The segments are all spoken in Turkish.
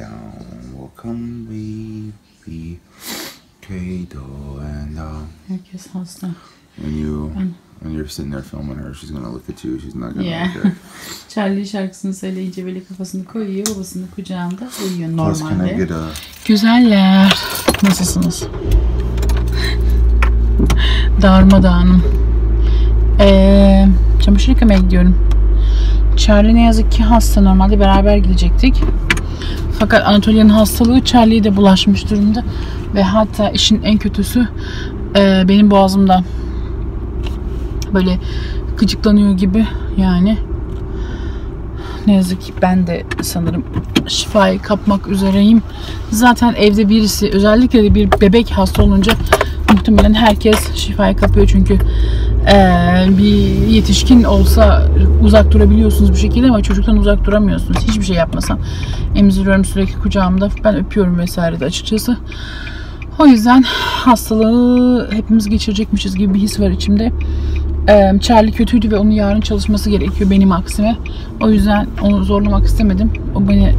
down. Welcome baby. Kato and down. Herkes hasta. When you when you're sitting there filming her, she's gonna look at you. She's not gonna Yeah. look at. Charlie şarkısını söyleyince böyle kafasını koyuyor. Babasının kucağında uyuyor normalde. a? Güzeller. Nasılsınız? Darmadağınım. Ee, çamaşır yıkamaya gidiyorum. Charlie ne yazık ki hasta. Normalde beraber gidecektik. Fakat Anatolia'nın hastalığı Charlie'ye de bulaşmış durumda. Ve hatta işin en kötüsü e, benim boğazımda böyle gıcıklanıyor gibi yani. Ne yazık ki ben de sanırım şifayı kapmak üzereyim. Zaten evde birisi özellikle de bir bebek hasta olunca muhtemelen herkes şifayı kapıyor çünkü eee, bir yetişkin olsa uzak durabiliyorsunuz bir şekilde ama çocuktan uzak duramıyorsunuz. Hiçbir şey yapmasam emziriyorum sürekli kucağımda. Ben öpüyorum vesaire de açıkçası. O yüzden hastalığı hepimiz geçirecekmişiz gibi bir his var içimde. Ee, Charlie kötüydü ve onun yarın çalışması gerekiyor benim aksime. O yüzden onu zorlamak istemedim. O beni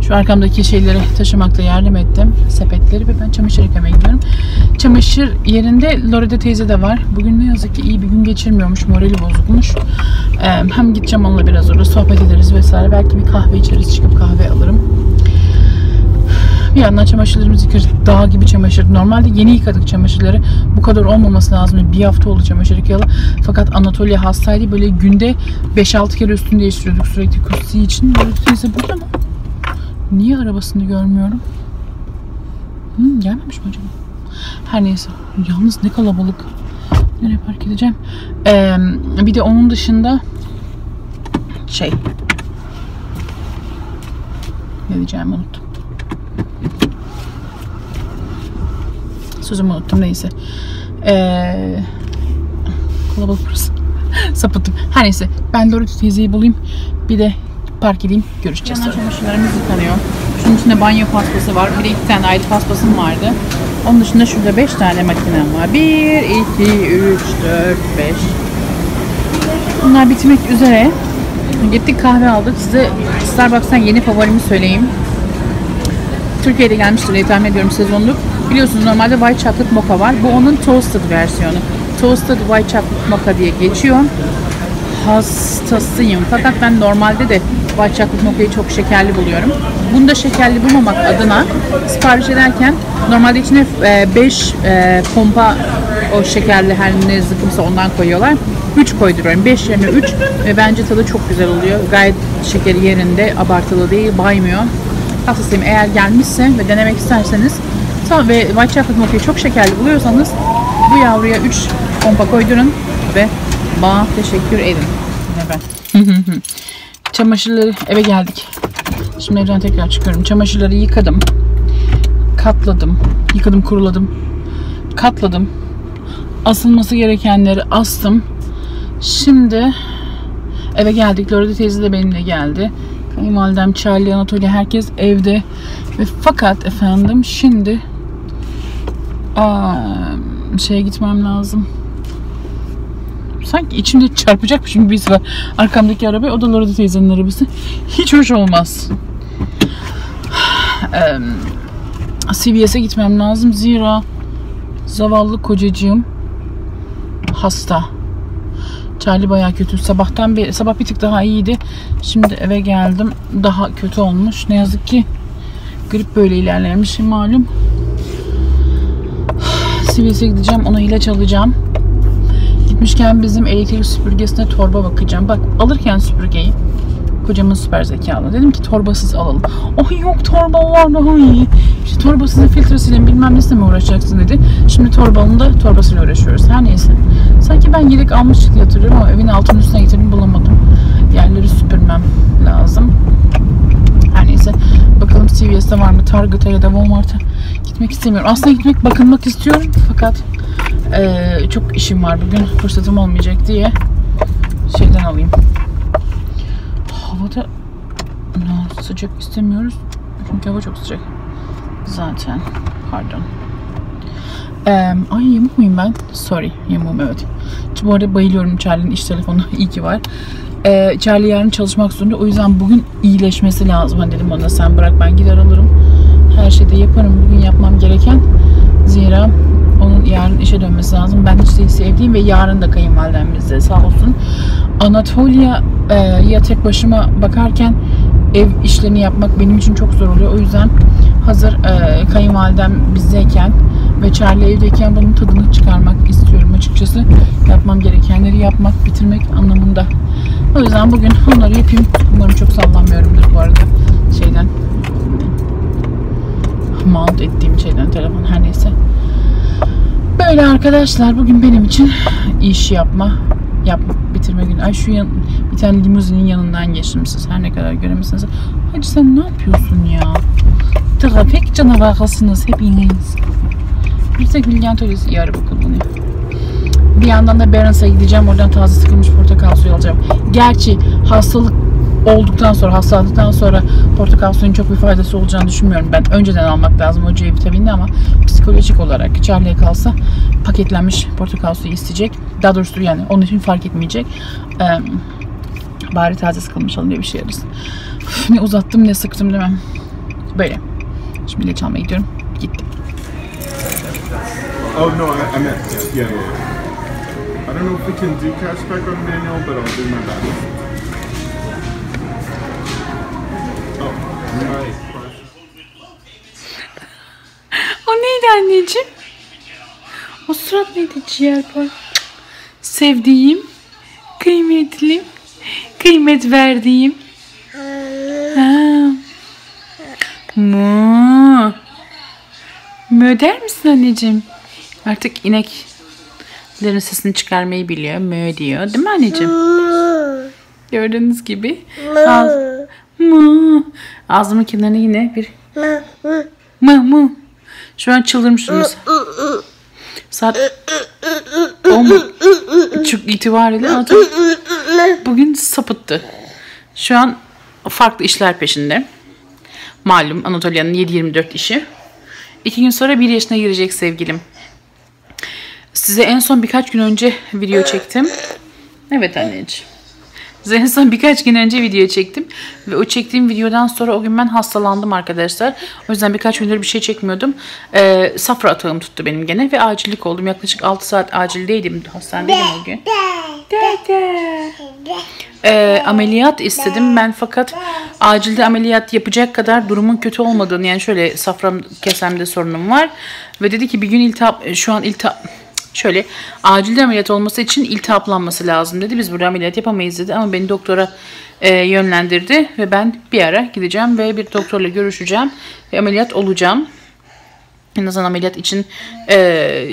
şu arkamdaki şeyleri taşımakta yardım etti. Sepetleri ve ben çamaşır yıkamaya gidiyorum. Çamaşır yerinde Lorede teyze de var. Bugün ne yazık ki iyi bir gün geçirmiyormuş. Morali bozukmuş. Hem gideceğim onunla biraz orada sohbet ederiz vesaire. Belki bir kahve içeriz çıkıp kahve alırım. Bir yandan çamaşırlarımızı yıkarız. Dağ gibi çamaşır. Normalde yeni yıkadık çamaşırları. Bu kadar olmaması lazım. Bir hafta oldu çamaşır yıkayalı. Fakat Anatolia hastaydı. Böyle günde 5-6 kere üstünü değiştiriyorduk sürekli kustuğu için. Böyle burada mı? Niye arabasını görmüyorum? Hmm, gelmemiş mi acaba? Her neyse. Yalnız ne kalabalık. Nereye park edeceğim? Ee, bir de onun dışında şey ne diyeceğimi unuttum. Sözümü unuttum neyse. Ee, kalabalık burası. Sapıttım. Her neyse ben Dorothy teyzeyi bulayım. Bir de park edeyim. Görüşeceğiz sonra. çamaşırlarımız yıkanıyor. Şunun içinde banyo paspası var. Bir de iki tane ayrı paspasım vardı. Onun dışında şurada beş tane makinem var. Bir, iki, üç, dört, beş. Bunlar bitmek üzere. Gittik kahve aldık. Size Starbucks'tan yeni favorimi söyleyeyim. Türkiye'de gelmiştir diye tahmin ediyorum sezonluk. Biliyorsunuz normalde white chocolate mocha var. Bu onun toasted versiyonu. Toasted white chocolate mocha diye geçiyor. Hastasıyım. Fakat ben normalde de white chocolate mocha'yı çok şekerli buluyorum. Bunu da şekerli bulmamak adına sipariş ederken normalde içine 5 pompa o şekerli her ne zıkkımsa ondan koyuyorlar. 3 koyduruyorum. 5 yerine 3 ve bence tadı çok güzel oluyor. Gayet şekeri yerinde, abartılı değil, baymıyor. Hastasıyım. Eğer gelmişse ve denemek isterseniz ve white chocolate çok şekerli buluyorsanız bu yavruya 3 pompa koydurun ve bana teşekkür edin. Ve ben. Çamaşırları eve geldik. Şimdi evden tekrar çıkıyorum. Çamaşırları yıkadım. Katladım. Yıkadım, kuruladım. Katladım. Asılması gerekenleri astım. Şimdi eve geldik. Lorede teyze de benimle geldi. Kayınvalidem, Charlie, Anatolia herkes evde. Ve fakat efendim şimdi aa, şeye gitmem lazım. Sanki içimde çarpacakmışım bir his var. Arkamdaki araba o da teyzenin arabası. Hiç hoş olmaz. Eee, CVS'e gitmem lazım. Zira zavallı kocacığım hasta. Charlie bayağı kötü. Sabahtan bir sabah bir tık daha iyiydi. Şimdi eve geldim. Daha kötü olmuş. Ne yazık ki grip böyle ilerlemiş malum. CVS'e gideceğim. Ona ilaç alacağım. Gitmişken bizim elektrik süpürgesine torba bakacağım. Bak alırken süpürgeyi kocamın süper zekalı. Dedim ki torbasız alalım. Oh yok torba var daha iyi. İşte torbasız filtresiyle bilmem nesiyle mi uğraşacaksın dedi. Şimdi torbalının da torbasıyla uğraşıyoruz. Her neyse. Sanki ben yedek almıştık diye hatırlıyorum ama evin altının üstüne getirdim bulamadım. Yerleri süpürmem lazım. Her neyse. Bakalım CVS'de var mı? Target'a ya da Walmart'a gitmek istemiyorum. Aslında gitmek bakınmak istiyorum. Fakat eee, çok işim var bugün. Fırsatım olmayacak diye şeyden alayım. Havada no, sıcak istemiyoruz. Çünkü hava çok sıcak. Zaten. Pardon. Eee, ay yamuk muyum ben? Sorry. Yamuğum evet. Bu arada bayılıyorum Charlie'nin iş telefonu. İyi ki var. Ee, Charlie yarın çalışmak zorunda. O yüzden bugün iyileşmesi lazım. Hani dedim ona sen bırak ben gider alırım. Her şeyi de yaparım bugün yapmam gereken. Zira onun yarın işe dönmesi lazım. Ben hiç sevdiğim ve yarın da kayınvalidem bizde sağ olsun. Anatolia'ya tek başıma bakarken ev işlerini yapmak benim için çok zor oluyor. O yüzden hazır e, kayınvalidem bizdeyken ve Charlie evdeyken bunun tadını çıkarmak istiyorum açıkçası. Yapmam gerekenleri yapmak, bitirmek anlamında. O yüzden bugün onları yapayım. Umarım çok sallanmıyorumdur bu arada şeyden. Mount ettiğim şeyden telefon her neyse. Böyle arkadaşlar bugün benim için iş yapma, yap bitirme günü. Ay şu yan, bir tane limuzinin yanından geçtim siz her ne kadar göremezsiniz. Hacı sen ne yapıyorsun ya? Trafik canavarısınız hepiniz. Bir tek Bilgen Atölyesi iyi araba kullanıyor. Bir yandan da Barons'a gideceğim. Oradan taze sıkılmış portakal suyu alacağım. Gerçi hastalık olduktan sonra, hastalandıktan sonra portakal suyunun çok bir faydası olacağını düşünmüyorum. Ben önceden almak lazım o C vitaminini ama psikolojik olarak Charlie'ye kalsa paketlenmiş portakal suyu isteyecek. Daha doğrusu yani onun için fark etmeyecek. Ee, bari taze sıkılmış alın diye bir şey ararız. Üf, Ne uzattım ne sıktım değil mi? Böyle. Şimdi ilaç almaya gidiyorum. Gittim. Oh no, I, I meant yeah, yeah, yeah. I don't know if we can do cashback on manual, but I'll do my best. O neydi anneciğim? O surat neydi ciğerpar? Sevdiğim, kıymetlim, kıymet verdiğim. Ha. Mu. Mö der misin anneciğim? Artık ineklerin sesini çıkarmayı biliyor. Mö diyor. Değil mi anneciğim? Gördüğünüz gibi. Ağz, mu. Ağzımın kenarına yine bir mı mı. Şu an çıldırmış durumda. Saat 10 buçuk itibariyle Anatoly bugün sapıttı. Şu an farklı işler peşinde. Malum Anatolia'nın 7-24 işi. İki gün sonra bir yaşına girecek sevgilim. Size en son birkaç gün önce video çektim. Evet anneciğim. Son birkaç gün önce video çektim. Ve o çektiğim videodan sonra o gün ben hastalandım arkadaşlar. O yüzden birkaç gündür bir şey çekmiyordum. Ee, safra atağım tuttu benim gene ve acillik oldum. Yaklaşık 6 saat acildeydim. Hastanedeydim o gün. Ee, ameliyat istedim ben fakat acilde ameliyat yapacak kadar durumun kötü olmadığını yani şöyle safram kesemde sorunum var ve dedi ki bir gün iltihap şu an iltihap şöyle acilde ameliyat olması için iltihaplanması lazım dedi. Biz burada ameliyat yapamayız dedi ama beni doktora e, yönlendirdi ve ben bir ara gideceğim ve bir doktorla görüşeceğim ve ameliyat olacağım. En azından ameliyat için e,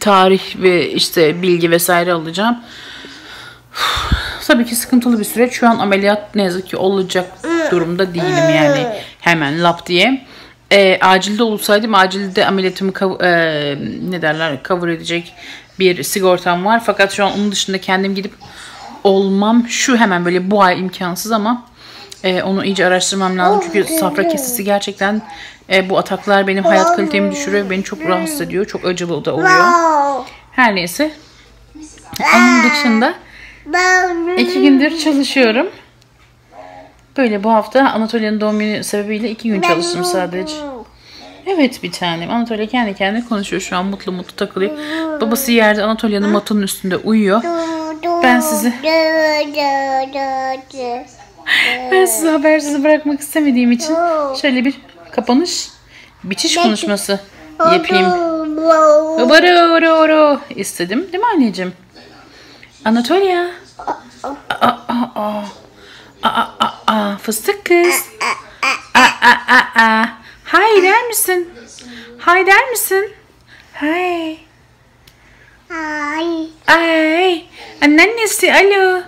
tarih ve işte bilgi vesaire alacağım. Tabii ki sıkıntılı bir süreç. Şu an ameliyat ne yazık ki olacak durumda değilim yani hemen lap diye. E, acilde olsaydım acilde ameliyatımı e, ne derler cover edecek bir sigortam var. Fakat şu an onun dışında kendim gidip olmam şu hemen böyle bu ay imkansız ama e, onu iyice araştırmam lazım. Çünkü safra kesesi gerçekten e, bu ataklar benim hayat kalitemi düşürüyor. Beni çok rahatsız ediyor. Çok acılı da oluyor. Her neyse. Onun dışında iki gündür çalışıyorum. Böyle bu hafta Anatolia'nın doğum günü sebebiyle iki gün çalıştım sadece. Evet bir tanem. Anatolia kendi kendine konuşuyor şu an mutlu mutlu takılıyor. Babası yerde Anatolia'nın matının üstünde uyuyor. Ben sizi ben sizi habersiz bırakmak istemediğim için şöyle bir kapanış bitiş konuşması yapayım. Baroro istedim değil mi anneciğim? Anatolia. Aa, aa, aa. Aa, aa, aa. Fıstık kız. Aa, aa, aa, aa. Hay der misin? Hay der misin? Hay. Ay. Anneannesi alo.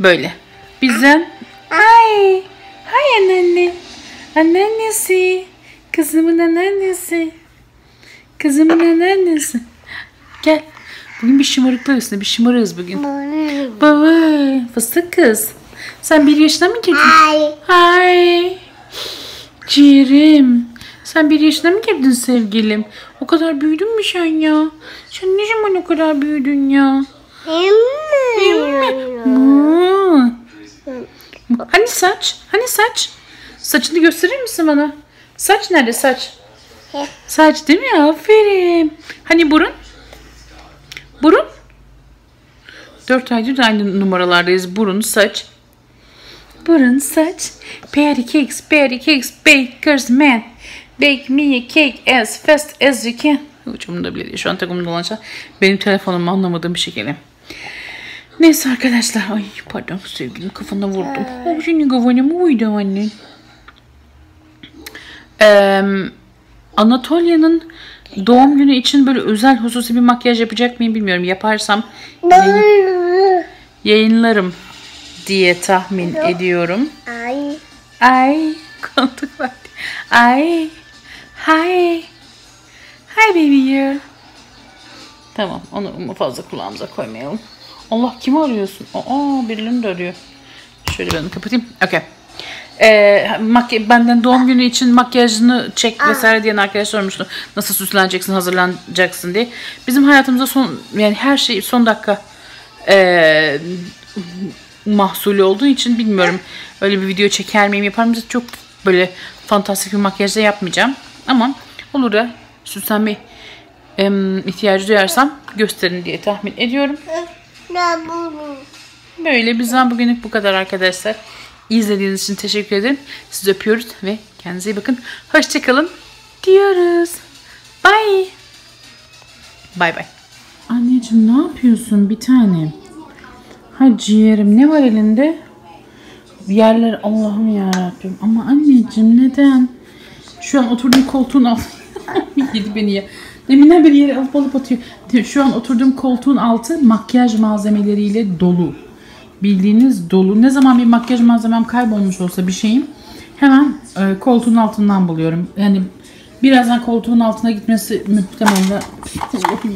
Böyle. Bizden. Ay. Hay anneanne. Anneannesi. Kızımın anneannesi. Kızımın anneannesi. Gel. Bugün bir şımarıklar üstüne bir şımarığız bugün. Baba fıstık kız. Sen bir yaşına mı girdin? Ay. Ciğerim. Sen bir yaşına mı girdin sevgilim? O kadar büyüdün mü sen ya? Sen ne zaman o kadar büyüdün ya? Hmm. Hani saç? Hani saç? Saçını gösterir misin bana? Saç nerede saç? Saç değil mi? Aferin. Hani burun? Burun? Dört aydır aynı numaralardayız. Burun, saç. Burun, saç. Pancakes, pancakes, baker's man. Bake me a cake as fast as you can. Ucumda bile değil. Şu an takımda olan şey. Benim telefonum anlamadığım bir şekilde. Neyse arkadaşlar. Ay pardon sevgilim kafana vurdum. O senin kafana mı vurdu annen? Eee Anatolia'nın doğum günü için böyle özel hususi bir makyaj yapacak mıyım bilmiyorum. Yaparsam yayın- yayınlarım diye tahmin ediyorum. Ay. Ay koltuk var. Ay. Hi. Hi baby girl. Tamam onu fazla kulağımıza koymayalım. Allah kimi arıyorsun? Aa birilerini de arıyor. Şöyle ben kapatayım. Okey. Ee, makya- benden doğum günü için makyajını çek vesaire diyen arkadaş sormuştu. Nasıl süsleneceksin, hazırlanacaksın diye. Bizim hayatımızda son yani her şey son dakika ee, mahsulü olduğu için bilmiyorum. Öyle bir video çeker miyim yapar mıyım? Çok böyle fantastik bir makyajda yapmayacağım. Ama olur da süslenme em, ihtiyacı duyarsam gösterin diye tahmin ediyorum. Böyle bizden bugünlük bu kadar arkadaşlar. İzlediğiniz için teşekkür ederim. Sizi öpüyoruz ve kendinize iyi bakın. Hoşçakalın diyoruz. Bye. Bye bye. Anneciğim ne yapıyorsun bir tanem? Ha ciğerim ne var elinde? Yerler Allah'ım ya Rabbim. Ama anneciğim neden? Şu an oturduğum koltuğun altı yedi beni ya. Deminden beri yere alıp alıp atıyor. Şu an oturduğum koltuğun altı makyaj malzemeleriyle dolu. Bildiğiniz dolu. Ne zaman bir makyaj malzemem kaybolmuş olsa bir şeyim hemen e, koltuğun altından buluyorum. Yani birazdan koltuğun altına gitmesi muhtemelen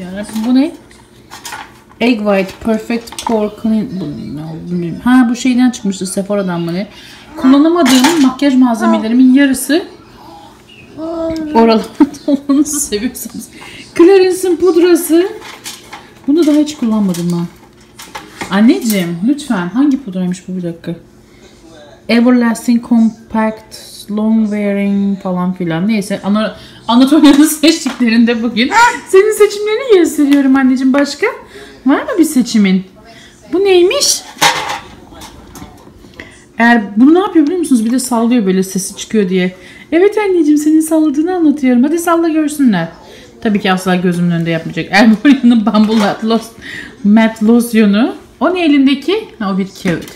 yarabbim bu ne? Egg White Perfect Pore Clean bu. Ha bu şeyden çıkmıştı Sephora'dan mı ne? Kullanamadığım makyaj malzemelerimin yarısı oralarda olanı seviyorsanız. Clarence'ın pudrası. Bunu daha hiç kullanmadım ben. Anneciğim lütfen hangi pudraymış bu bir dakika. Everlasting Compact Long Wearing falan filan. Neyse Ana Anatolia'nın seçtiklerinde bugün senin seçimlerini gösteriyorum anneciğim. Başka? Var mı bir seçimin? Bu neymiş? Eğer bunu ne yapıyor biliyor musunuz? Bir de sallıyor böyle sesi çıkıyor diye. Evet anneciğim senin salladığını anlatıyorum. Hadi salla görsünler. Tabii ki asla gözümün önünde yapmayacak. Erboria'nın Los, Matte Losyonu. O ne elindeki? Ha, o bir kağıt.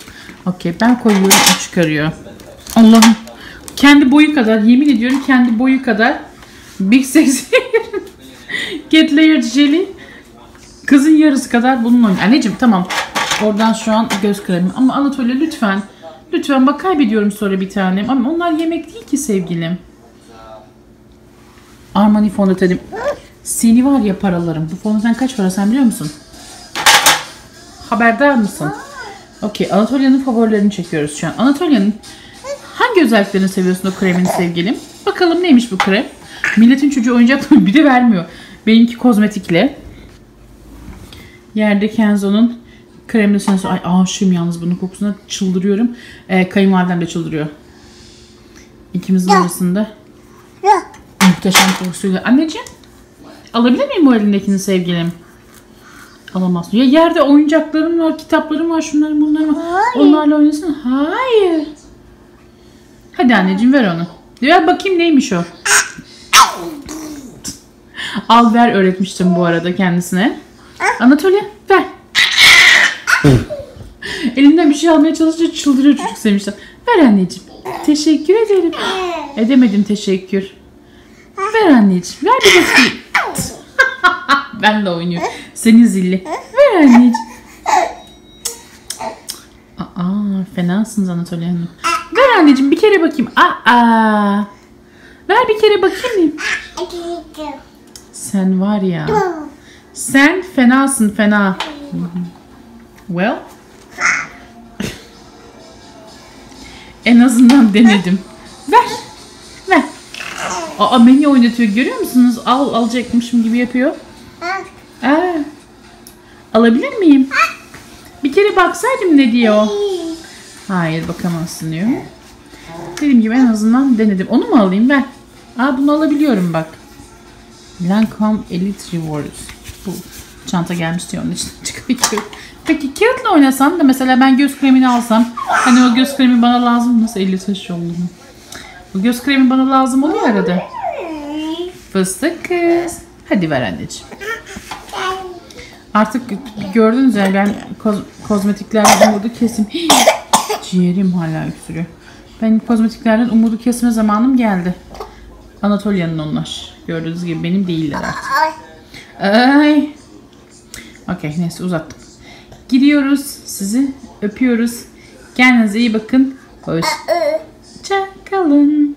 Okey ben koyuyorum o çıkarıyor. Allah'ım. Kendi boyu kadar yemin ediyorum kendi boyu kadar Big Sexy Get Layered Jelly kızın yarısı kadar bunun oynuyor. Anneciğim tamam. Oradan şu an göz kremi. Ama Anatolia lütfen. Lütfen bak kaybediyorum sonra bir tanem. Ama onlar yemek değil ki sevgilim. Armani fondötenim. Seni var ya paralarım. Bu fondöten kaç para sen biliyor musun? Haberdar mısın? Okey. Anatolia'nın favorilerini çekiyoruz şu an. Anatolia'nın hangi özelliklerini seviyorsun o kremin sevgilim? Bakalım neymiş bu krem? Milletin çocuğu oyuncak bir de vermiyor. Benimki kozmetikle. Yerde Kenzo'nun kremli sensi. Ay aşığım yalnız bunun kokusuna çıldırıyorum. Ee, kayınvalidem de çıldırıyor. İkimizin arasında muhteşem kokusuyla. Anneciğim alabilir miyim bu elindekini sevgilim? Alamazsın. Ya yerde oyuncaklarım var, kitaplarım var, şunların bunların var. Hayır. Onlarla oynasın. Hayır. Hadi anneciğim ver onu. Ver bakayım neymiş o. Al ver öğretmiştim bu arada kendisine. Anatolia ver. Elinden bir şey almaya çalışınca çıldırıyor çocuk sevmişler. Ver anneciğim. Teşekkür ederim. Edemedim teşekkür. Ver anneciğim. Ver bir bakayım. ben de oynuyorum. Senin zilli. Ver anneciğim. Aa, fenasınız Anatolia Hanım. Ver anneciğim bir kere bakayım. Aa. Ver bir kere bakayım. Sen var ya. Sen fenasın fena. Well. en azından denedim. Ver. Ver. Aa beni oynatıyor görüyor musunuz? Al alacakmışım gibi yapıyor. Alabilir miyim? Bir kere baksaydım ne diyor. Hayır bakamazsın diyor. Dediğim gibi en azından denedim. Onu mu alayım ben? Aa bunu alabiliyorum bak. Lancome Elite Rewards. Bu çanta gelmiş diyor onun için çıkıyor. Peki kağıtla oynasam da mesela ben göz kremini alsam. Hani o göz kremi bana lazım. Nasıl eli taşı oldu mu? Bu göz kremi bana lazım oluyor arada. Fıstık kız. Hadi ver anneciğim. Artık gördünüz ya ben koz- kozmetiklerden umudu kesim. Ciğerim hala öksürüyor. Ben kozmetiklerden umudu kesme zamanım geldi. Anatolia'nın onlar. Gördüğünüz gibi benim değiller artık. Ay. Okey neyse uzattım. Gidiyoruz. Sizi öpüyoruz. Kendinize iyi bakın. Hoşça kalın.